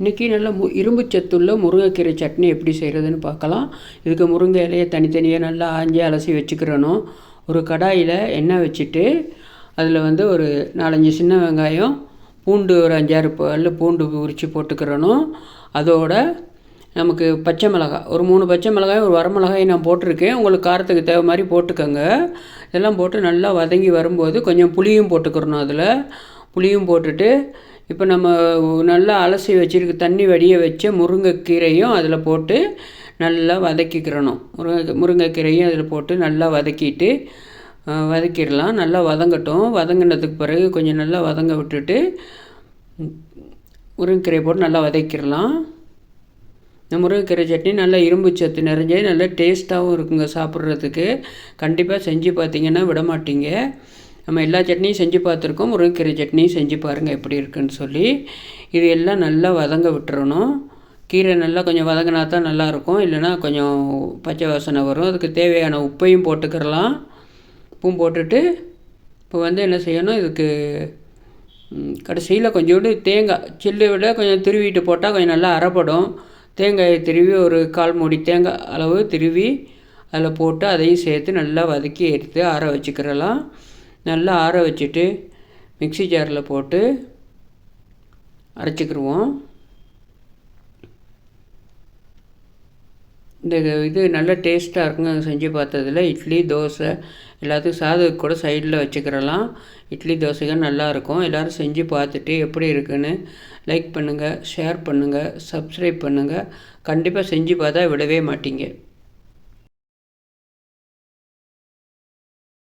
இன்றைக்கி நல்லா மு இரும்பு சத்துள்ள முருங்கைக்கீரை சட்னி எப்படி செய்கிறதுன்னு பார்க்கலாம். இதுக்கு முருங்கை இலையை தனித்தனியாக நல்லா ஆஞ்சி அலசி வச்சுக்கிறணும். ஒரு கடாயில் எண்ணெய் வச்சுட்டு அதில் வந்து ஒரு நாலஞ்சு சின்ன வெங்காயம் பூண்டு ஒரு அஞ்சாறு பல் பூண்டு உரித்து போட்டுக்கிறணும். அதோட நமக்கு பச்சை மிளகாய் ஒரு மூணு பச்சை மிளகாய் ஒரு வரமிளகாய் நான் போட்டிருக்கேன். உங்களுக்கு காரத்துக்கு தேவை மாதிரி போட்டுக்கோங்க. இதெல்லாம் போட்டு நல்லா வதங்கி வரும்போது கொஞ்சம் புளியும் போட்டுக்கிறணும் அதில். புளியும் போட்டுட்டு இப்போ நம்ம நல்லா அலசி வச்சுருக்க தண்ணி வடிய வச்ச முருங்கைக்கீரையும் அதில் போட்டு நல்லா வதக்கிக்கிறணும். முருங்கை முருங்கைக்கீரையும் அதில் போட்டு நல்லா வதக்கிட்டு வதக்கிடலாம். நல்லா வதங்கட்டும். வதங்கினதுக்கு பிறகு கொஞ்சம் நல்லா வதங்க விட்டுட்டு முருங்கைக்கீரையை போட்டு நல்லா வதக்கிடலாம். இந்த முருங்கைக்கீரை சட்னி நல்லா இரும்பு சத்து நிறைஞ்ச நல்லா டேஸ்ட்டாகவும் இருக்குங்க சாப்பிட்றதுக்கு. கண்டிப்பாக செஞ்சு பார்த்தீங்கன்னா விட மாட்டீங்க நம்ம எல்லா சட்னியும் செஞ்சு பார்த்துருக்கோம். முருங்கைக்கீரை சட்னியும் செஞ்சு பாருங்கள் எப்படி இருக்குன்னு சொல்லி. இது எல்லாம் நல்லா வதங்க விட்டுறணும். கீரை நல்லா கொஞ்சம் வதங்கினா தான் நல்லாயிருக்கும். இல்லைனா கொஞ்சம் பச்சை வாசனை வரும். அதுக்கு தேவையான உப்பையும் போட்டுக்கிறலாம். உப்பும் போட்டுட்டு இப்போ வந்து என்ன செய்யணும்? இதுக்கு கடைசியில் கொஞ்சோண்டு தேங்காய் சில்லு விட கொஞ்சம் திருவிட்டு போட்டால் கொஞ்சம் நல்லா அரைப்படும். தேங்காயை திருவி ஒரு கால் மூடி தேங்காய் அளவு திருவி அதில் போட்டு அதையும் சேர்த்து நல்லா வதக்கி எடுத்து ஆற வச்சுக்கிறலாம். நல்லா ஆற வச்சுட்டு மிக்சி ஜாரில் போட்டு அரைச்சிக்கிருவோம். இந்த இது நல்ல டேஸ்ட்டாக இருக்குங்க. செஞ்சு பார்த்ததில் இட்லி தோசை எல்லாத்துக்கும் சாதத்துக்கு கூட சைடில் வச்சுக்கிறலாம் இட்லி தோசைகள் நல்லாயிருக்கும் எல்லோரும் செஞ்சு பார்த்துட்டு எப்படி இருக்குன்னு லைக் பண்ணுங்கள் ஷேர் பண்ணுங்கள் சப்ஸ்கிரைப் பண்ணுங்கள் கண்டிப்பாக செஞ்சு பார்த்தா விடவே மாட்டீங்க.